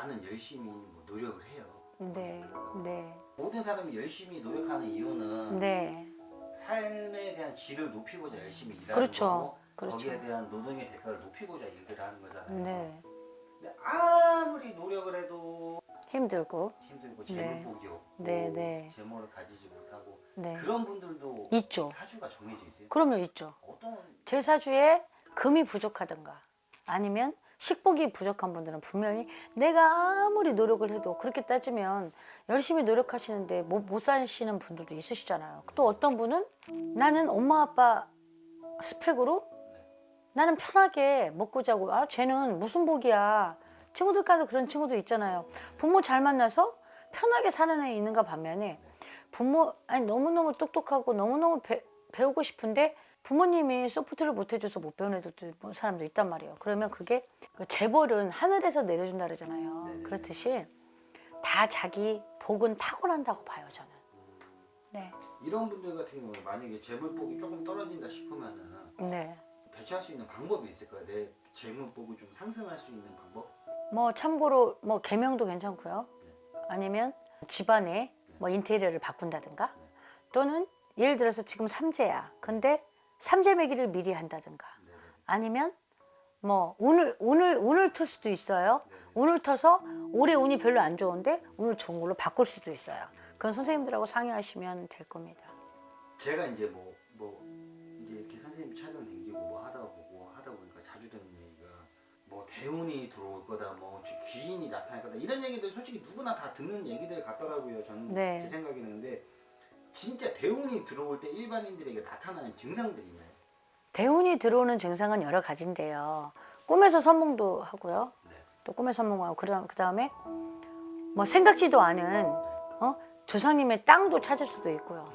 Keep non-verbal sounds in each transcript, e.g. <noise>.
나는 열심히 뭐 노력을 해요. 네, 네, 모든 사람이 열심히 노력하는 이유는 네, 삶에 대한 질을 높이고자 열심히 일하는 그렇죠. 거고 그렇죠. 거기에 대한 노동의 대가를 높이고자 일들을 하는 거잖아요. 네. 근데 아무리 노력을 해도 힘들고, 힘들고 네. 재물복이 없고 네, 네. 재물을 가지지 못하고 네, 그런 분들도 있죠. 사주가 정해져 있어요. 그럼요, 있죠. 어떤 제 사주에 금이 부족하든가 아니면 식복이 부족한 분들은 분명히 내가 아무리 노력을 해도 그렇게 따지면 열심히 노력하시는데 못, 못 사시는 분들도 있으시잖아요. 또 어떤 분은 나는 엄마 아빠 스펙으로 나는 편하게 먹고 자고 아 쟤는 무슨 복이야 친구들 가도 그런 친구들 있잖아요 부모 잘 만나서 편하게 사는 애 있는가 반면에 부모 아니 너무너무 똑똑하고 너무너무 배, 배우고 싶은데 부모님이 소프트를 못 해줘서 못 배운 애들도 뭐 사람도 있단 말이에요 그러면 그게 그 재벌은 하늘에서 내려준다 그러잖아요 네네. 그렇듯이 다 자기 복은 타고난다고 봐요 저는 네. 이런 분들 같은 경우에 만약에 재물복이 조금 떨어진다 싶으면은 네. 대처할 수 있는 방법이 있을까요? 내 재물복을 좀 상승할 수 있는 방법? 뭐 참고로 뭐 개명도 괜찮고요. 아니면 집안에 뭐 인테리어를 바꾼다든가 또는 예를 들어서 지금 삼재야. 근데 삼재 매기를 미리 한다든가 아니면 뭐 운을 운을 운을 틀 수도 있어요. 운을 터서 올해 운이 별로 안 좋은데 운을 좋은 걸로 바꿀 수도 있어요. 그건 선생님들하고 상의하시면 될 겁니다. 제가 이제 뭐 뭐 이제 이렇게 선생님 촬영 댕기고 뭐 하다 보고 하다 보니까 자주 듣는 얘기가 뭐 대운이 들어올 거다 뭐 귀인이 나타날 거다 이런 얘기들 솔직히 누구나 다 듣는 얘기들 같더라고요 저는 네. 제 생각에는 근데 진짜 대운이 들어올 때 일반인들에게 나타나는 증상들이 있나요? 대운이 들어오는 증상은 여러 가지인데요. 꿈에서 선몽도 하고요. 네. 또 꿈에 선몽하고 그다음 그다음에 뭐 생각지도 않은 어? 조상님의 땅도 찾을 수도 있고요.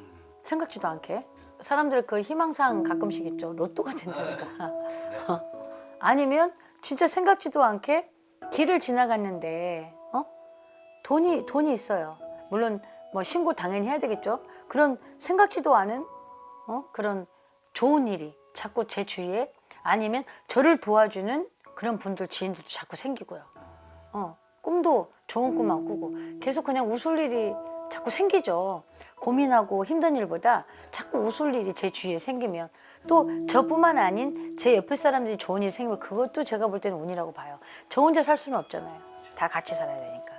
생각지도 않게 사람들 그 희망사항 가끔씩 있죠. 로또가 된다니까. <laughs> 어? 아니면 진짜 생각지도 않게 길을 지나갔는데 어? 돈이 돈이 있어요. 물론 뭐 신고 당연히 해야 되겠죠. 그런 생각지도 않은 어? 그런 좋은 일이 자꾸 제 주위에 아니면 저를 도와주는 그런 분들 지인들도 자꾸 생기고요. 어, 꿈도 좋은 꿈만 꾸고 계속 그냥 웃을 일이 자꾸 생기죠. 고민하고 힘든 일보다 자꾸 웃을 일이 제 주위에 생기면 또 저뿐만 아닌 제 옆에 사람들이 좋은 일이 생기면 그것도 제가 볼 때는 운이라고 봐요. 저 혼자 살 수는 없잖아요. 다 같이 살아야 되니까.